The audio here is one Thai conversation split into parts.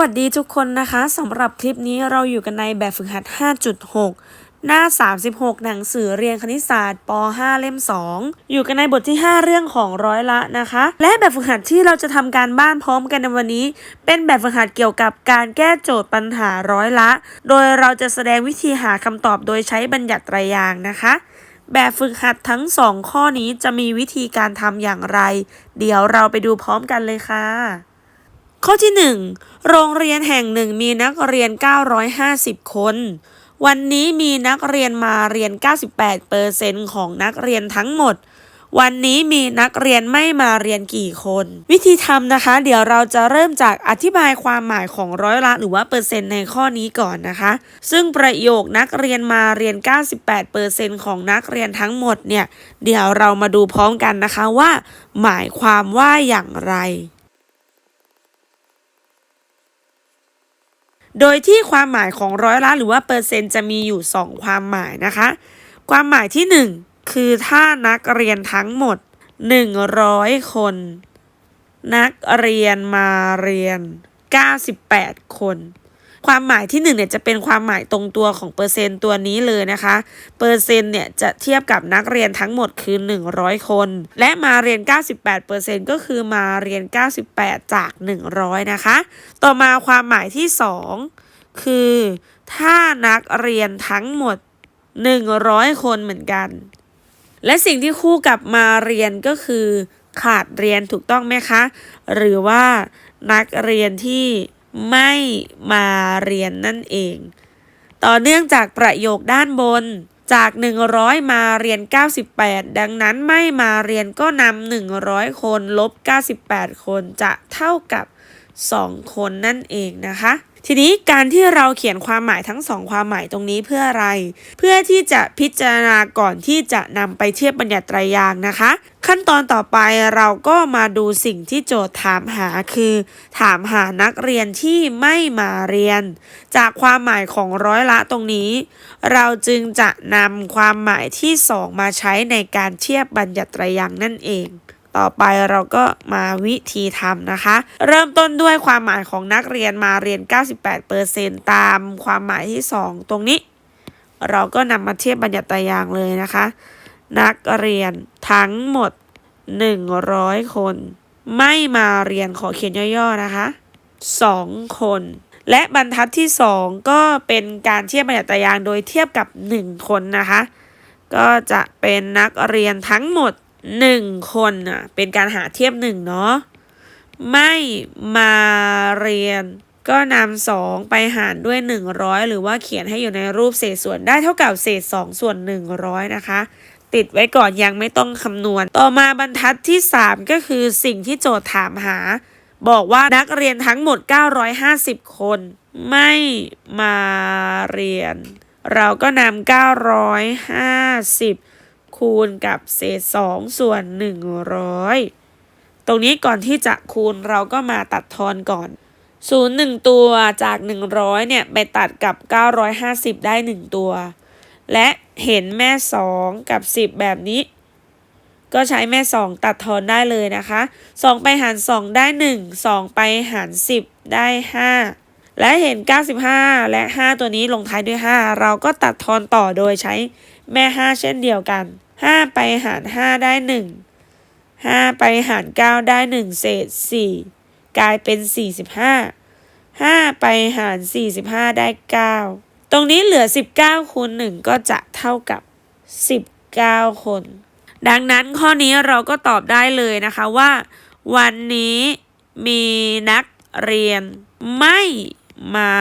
วัสดีทุกคนนะคะสำหรับคลิปนี้เราอยู่กันในแบบฝึกหัด 5.6 หน้า 36 หนังสือเรียนคณิตศาสตร์ป .5 เล่ม 2 อยู่กันในบทที่ 5 เรื่องของร้อยละนะคะ และแบบฝึกหัดที่เราจะทำการบ้านพร้อมกันในวันนี้ เป็นแบบฝึกหัดเกี่ยวกับการแก้โจทย์ปัญหาร้อยละ โดยเราจะแสดงวิธีหาคำตอบโดยใช้บัญญัติไตรยางนะคะแบบฝึกหัดทั้ง 2 ข้อนี้จะมีวิธีการทำอย่างไร เดี๋ยวเราไปดูพร้อมกันเลยค่ะ ข้อที่ 1 โรงเรียนแห่งหนึ่งมีนักเรียน 950 คน วันนี้มีนักเรียนมาเรียน 98%ของนักเรียนทั้งหมด วันนี้มีนักเรียนไม่มาเรียนกี่คน วิธีทำนะคะ เดี๋ยวเราจะเริ่มจากอธิบายความหมายของร้อยละหรือว่าเปอร์เซ็นต์ในข้อนี้ก่อนนะคะ ซึ่งประโยคนักเรียนมาเรียน 98%ของนักเรียนทั้งหมดเนี่ย เดี๋ยวเรามาดูพร้อมกันนะคะว่า หมายความว่าอย่างไร โดยที่ความหมายของร้อยละหรือว่าเปอร์เซ็นต์จะมีอยู่ 2 ความหมายนะคะ ความหมายที่ 1 คือถ้านักเรียนทั้งหมด 100 คน นักเรียนมาเรียน 98 คน ความหมายที่1เนี่ยจะเป็นความหมายตรงตัวของเปอร์เซ็นต์ตัวนี้เลยนะคะ เปอร์เซ็นต์เนี่ยจะเทียบกับนักเรียนทั้งหมดคือ 100 คน และมาเรียน 98%ก็คือมาเรียน 98 จาก 100 นะคะ ต่อมาความหมายที่ 2 คือถ้านักเรียนทั้งหมด 100 คนเหมือนกัน และสิ่งที่คู่กับมาเรียนก็คือขาดเรียนถูกต้องไหมคะ หรือว่านักเรียนที่ ไม่มาเรียนนั่นเอง ต่อเนื่องจากประโยคด้านบนจาก 100 มาเรียน 98 ดังนั้นไม่มาเรียนก็นำ100 คนลบ 98 คนจะเท่ากับ 2 คนนั่นเองนะคะ ทีนี้การที่เราเขียนความหมายทั้งสองความหมายตรงนี้เพื่ออะไร เพื่อที่จะพิจารณาก่อนที่จะนำไปเทียบบัญญัติไตรยางนะคะ ขั้นตอนต่อไปเราก็มาดูสิ่งที่โจทย์ถามหาคือ ถามหานักเรียนที่ไม่มาเรียน จากความหมายของร้อยละตรงนี้ เราจึงจะนำความหมายที่2มาใช้ในการเทียบบัญญัติไตรยางนั่นเอง ต่อไปเราก็มาวิธีทำนะคะ เริ่มต้นด้วยความหมายของนักเรียนมาเรียน 98%ตามความหมายที่ 2 ตรงนี้ เราก็นำมาเทียบบัญญัติยางเลยนะคะ นักเรียนทั้งหมด 100 คน ไม่มาเรียนขอเขียนย่อๆนะคะ 2 คน และบรรทัดที่ 2 ก็เป็นการเทียบบัญญัติยางโดยเทียบกับ 1 คนนะคะ ก็จะเป็นนักเรียนทั้งหมด 1คนอะเป็นการหาเทียบ1เนาะไม่มาเรียนก็นำสองไปหารด้วย 100 หรือว่าเขียนให้อยู่ในรูปเศษส่วนได้เท่ากับเศษ 2 ส่วน 100 นะคะ ติดไว้ก่อนยังไม่ต้องคำนวณ ต่อมาบรรทัดที่ 3 ก็คือสิ่งที่โจทย์ถามหา บอกว่านักเรียนทั้งหมด 950 คน ไม่มาเรียน เราก็นำ950 คูณกับเศษ 2 ส่วน 100 ตรงนี้ก่อนที่จะคูณเราก็มาตัดทอนก่อนศูนย์หนึ่งตัวจาก 100 เนี่ย ไปตัดกับ 950 ได้ 1 ตัว และเห็นแม่ 2 กับ 10 แบบนี้ ก็ใช้แม่ 2 ตัดทอนได้เลยนะคะ 2 ไปหาร 2 ได้ 1 2 ไปหาร 10 ได้ 5และเห็น 95 และ 5 ตัวนี้ลงท้ายด้วย 5 เราก็ตัดทอนต่อโดยใช้แม่ 5 เช่นเดียวกัน 5ไปหาร5ได้1 5ไปหาร9ได้1เศษ4กลายเป็น45 5ไปหาร45ได้9ตรงนี้เหลือ19คูณ1ก็จะเท่ากับ19คน ดังนั้นข้อนี้เราก็ตอบได้เลยนะคะว่า วันนี้มีนักเรียนไม่มา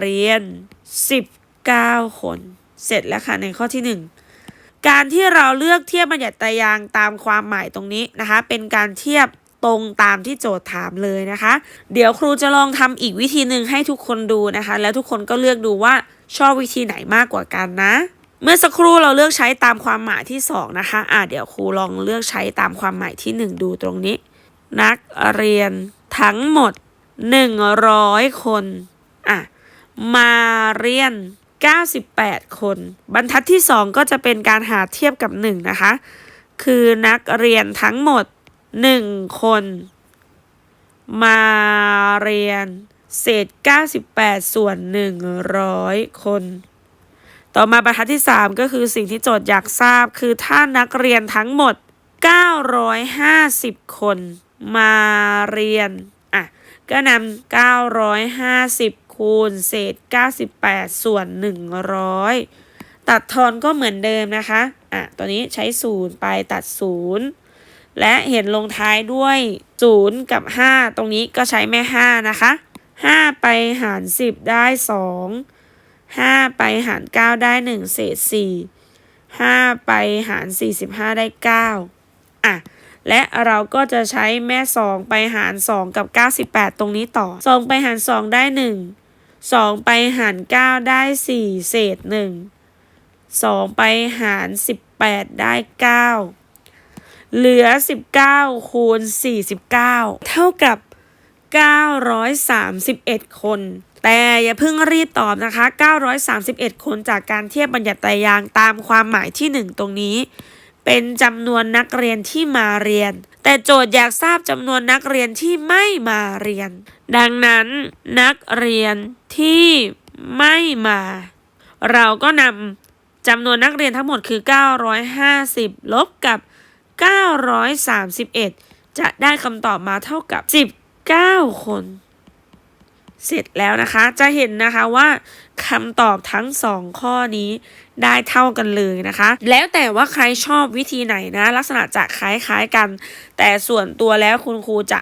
เรียน 19 คน เสร็จแล้วค่ะในข้อที่ 1 การที่เราเลือกเทียบบัญญัติตรยางตามความหมายตรงนี้นะคะ เป็นการเทียบตรงตามที่โจทย์ถามเลยนะคะ เดี๋ยวครูจะลองทำอีกวิธีหนึ่งให้ทุกคนดูนะคะ แล้วทุกคนก็เลือกดูว่าชอบวิธีไหนมากกว่ากันนะ เมื่อสักครู่เราเลือกใช้ตามความหมายที่ 2 นะคะอะเดี๋ยวครูลองเลือกใช้ตามความหมายที่ 1 ดูตรงนี้ นักเรียนทั้งหมด 100 คนอะมาเรียน 98 คน บรรทัดที่ 2 ก็จะเป็นการหาเทียบกับ 1 นะคะ คือนักเรียนทั้งหมด 1 คน มาเรียน เศษ 98 ส่วน 100 คน ต่อมาบรรทัดที่ 3 ก็คือสิ่งที่โจทย์อยากทราบ คือถ้านักเรียนทั้งหมด 950 คน มาเรียน อะ ก็นำ950 คูณเศษ 98 ส่วน 100 ตัดทอนก็เหมือนเดิมนะคะ อะ ตัวนี้ใช้ 0 ไปตัด 0 และเห็นลงท้ายด้วย 0 กับ 5 ตรงนี้ก็ใช้แม่ 5 นะคะ 5 ไปหาร 10 ได้ 2 5 ไปหาร 9 ได้ 1 เศษ 4 5 ไปหาร 45 ได้ 9 อะและเราก็จะใช้แม่ 2 ไปหาร 2 กับ 98 ตรงนี้ต่อ 2 ไปหาร 2 ได้ 1 2 ไปหาร 9 ได้ 4 เศษ 1 2 ไปหาร 18 ได้ 9 เหลือ 19 คูณ 49 เท่ากับ 931 คน แต่อย่าเพิ่งรีบตอบนะคะ 931 คนจากการเทียบบัญญัติตรยางตามความหมายที่ 1 ตรงนี้ เป็นจำนวนนักเรียนที่มาเรียน แต่โจทย์อยากทราบจำนวนนักเรียนที่ไม่มาเรียน ดังนั้นนักเรียนที่ไม่มา เราก็นำจำนวนนักเรียนทั้งหมดคือ 950 ลบกับ 931 จะได้คำตอบมาเท่ากับ 19 คน เสร็จแล้วนะคะ จะเห็นนะคะว่าคำตอบทั้งสองข้อนี้ได้เท่ากันเลยนะคะ แล้วแต่ว่าใครชอบวิธีไหนนะ ลักษณะจะคล้ายๆกัน แต่ส่วนตัวแล้วคุณครูจะ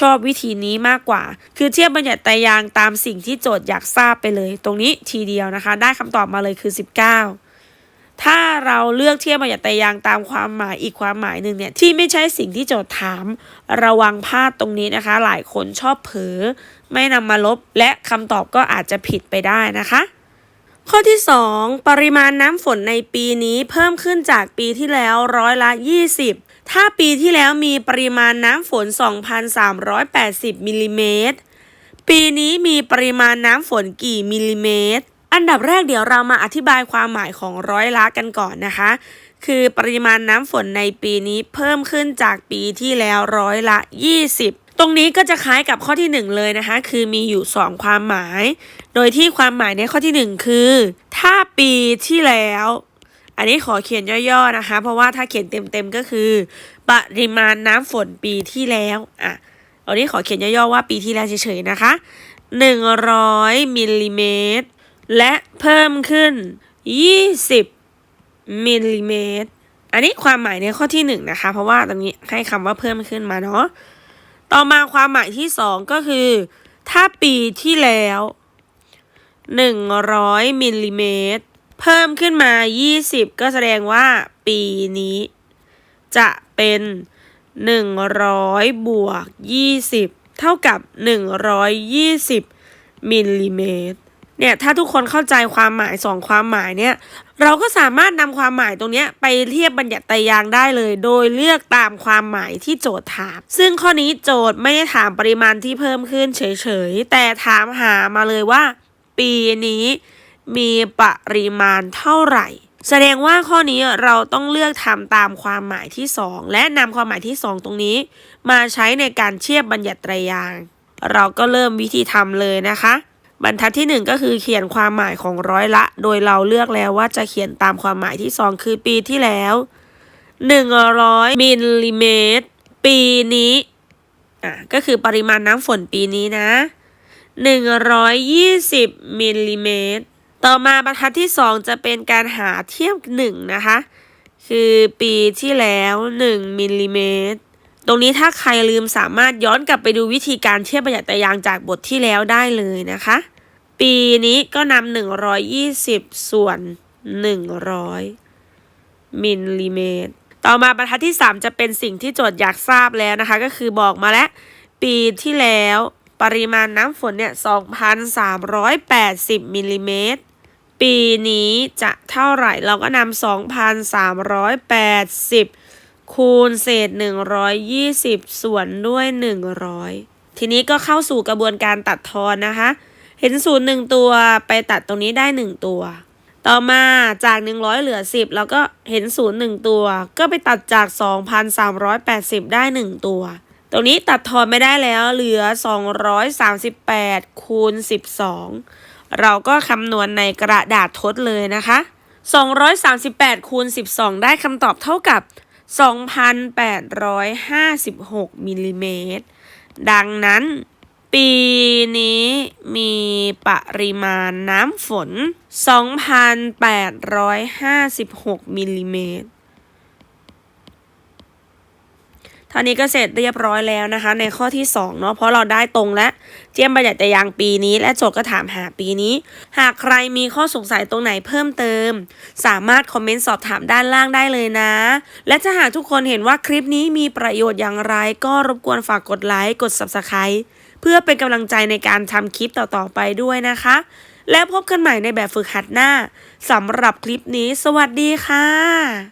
ชอบวิธีนี้มากกว่า คือเทียบบัญญัติตายางตามสิ่งที่โจทย์อยากทราบไปเลย ตรงนี้ทีเดียวนะคะ ได้คำตอบมาเลยคือ 19 ถ้าเราเลือกเทียบบัญญัตยางตามความหมายอีกความหมายหนึ่งเนี่ยที่ไม่ใช่สิ่งที่โจทย์ถาม ระวังพลาดตรงนี้นะคะ หลายคนชอบเผลอไม่นำมาลบ และคำตอบก็อาจจะผิดไปได้นะคะ ข้อที่ 2 ปริมาณน้ำฝนในปีนี้เพิ่มขึ้นจากปีที่แล้วร้อยละ 20 ถ้าปีที่แล้วมีปริมาณน้ำฝน 2,380มิลลิเมตรปีนี้มีปริมาณน้ำฝนกี่มิลลิเมตร อันดับแรกเดี๋ยวเรามาอธิบายความหมายของร้อยละกันก่อนนะคะ คือปริมาณน้ำฝนในปีนี้เพิ่มขึ้นจากปีที่แล้วร้อยละ 20ตรงนี้ก็จะคล้ายกับข้อที่ 1 เลยนะคะ คือมีอยู่ 2 ความหมาย โดยที่ความหมายในข้อที่ 1 คือ ถ้าปีที่แล้ว อันนี้ขอเขียนย่อๆนะคะ เพราะว่าถ้าเขียนเต็มๆก็คือ ปริมาณน้ำฝนปีที่แล้วอะอันนี้ขอเขียนย่อๆว่าปีที่แล้วเฉยๆนะคะ 100มิลลิเมตร และเพิ่มขึ้น 20มิลลิเมตร อันนี้ความหมายในข้อที่1นะคะ เพราะว่าตรงนี้ให้คำว่าเพิ่มขึ้นมาเนาะ ต่อมาความหมายที่ 2 ก็คือ ถ้าปีที่แล้ว 100มิลลิเมตร เพิ่มขึ้นมา 20 ก็แสดงว่าปีนี้ จะเป็น 100บวก20 เท่ากับ 120มิลลิเมตร เนี่ยถ้าทุกคนเข้าใจความหมายสองความหมายเนี่ยเราก็สามารถนำความหมายตรงนี้ไปเทียบบัญญัติไตรยางได้เลย โดยเลือกตามความหมายที่โจทย์ถาม ซึ่งข้อนี้โจทย์ไม่ได้ถามปริมาณที่เพิ่มขึ้นเฉยๆ แต่ถามหามาเลยว่า ปีนี้มีปริมาณเท่าไหร่ แสดงว่าข้อนี้เราต้องเลือกทำตามความหมายที่ 2 และนำความหมายที่ 2 ตรงนี้ มาใช้ในการเทียบบัญญัติไตรยาง เราก็เริ่มวิธีทำเลยนะคะ บรรทัดที่ 1 ก็คือเขียนความหมายของร้อยละ โดยเราเลือกแล้วว่าจะเขียนตามความหมายที่ 2 คือปีที่แล้ว 100 มิลลิเมตร ปีนี้อะก็คือปริมาณน้ำฝนปีนี้นะ 120 มิลลิเมตร ต่อมาบรรทัดที่ 2 จะเป็นการหาเทียบ 1 นะคะ คือปีที่แล้ว 1 มิลลิเมตรตรงนี้ถ้าใครลืมสามารถย้อนกลับไปดูวิธีการเทียบประหยัดตารางจากบทที่แล้วได้เลยนะคะ ปีนี้ก็นำ120ส่วน100มิลลิเมตร ต่อมาบรรทัดที่3จะเป็นสิ่งที่โจทย์อยากทราบแล้วนะคะ ก็คือบอกมาแล้ว ปีที่แล้วปริมาณน้ำฝนเนี่ย2,380มิลลิเมตร ปีนี้จะเท่าไหร่เราก็นำ2,380คูณเศษ120ส่วนด้วย100ทีนี้ก็เข้าสู่กระบวนการตัดทอนนะคะ เห็นศูนย์หนึ่งตัวไปตัดตรงนี้ได้1ตัว ต่อมาจาก100เหลือ10แล้วก็เห็นศูนย์หนึ่งตัว ก็ไปตัดจาก2,380ได้1ตัว ตรงนี้ตัดทอนไม่ได้แล้วเหลือ238คูณ12เราก็คำนวณในกระดาษทดเลยนะคะ 238คูณ12 ได้คำตอบเท่ากับ 2,856มิลลิเมตร ดังนั้น ปีนี้มีปริมาณน้ำฝน 2,856มิลลิเมตร ท่านี้ก็เสร็จเรียบร้อยแล้วนะคะ ในข้อที่2เนาะเพราะเราได้ตรงและเจียมประหยัดแต่ยางปีนี้ และโจทย์ก็ถามหาปีนี้ หากใครมีข้อสงสัยตรงไหนเพิ่มเติม สามารถคอมเมนต์สอบถามด้านล่างได้เลยนะ และถ้าหากทุกคนเห็นว่าคลิปนี้มีประโยชน์อย่างไร ก็รบกวนฝากกดไลค์กด Subscribe เพื่อเป็นกำลังใจในการทำคลิปต่อๆไปด้วยนะคะ แล้วพบกันใหม่ในแบบฝึกหัดหน้าสำหรับคลิปนี้ สวัสดีค่ะ